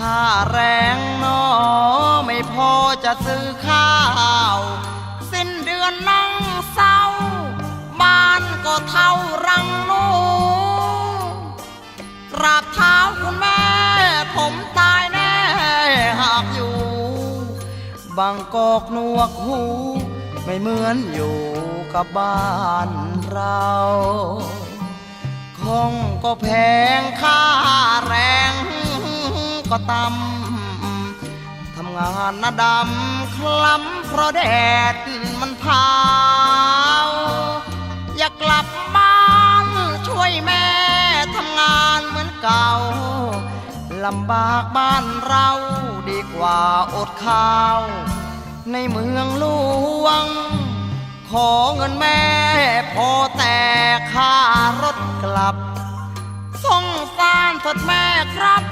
ค่าแรงนอไม่พอจะซื้อข้าว สิ้นเดือนนั่งเศร้า บ้านก็เท่ารังนูกราบเท้าคุณแม่ ผมตายแน่หากอยู่บางกอกนวกหู ไม่เหมือนอยู่กับบ้านเรา คงก็แพงค่า ก็ตำทำงานหน้าดำคล้ำเพราะแดดมันเผาอยากกลับบ้านช่วยแม่ทำงานเหมือนเก่าลำบากบ้านเราดีกว่าอดข้าว ในเมืองหลวง ขอเงินแม่พอแต่ค่ารถกลับ ส่งสารเถิดแม่ครับ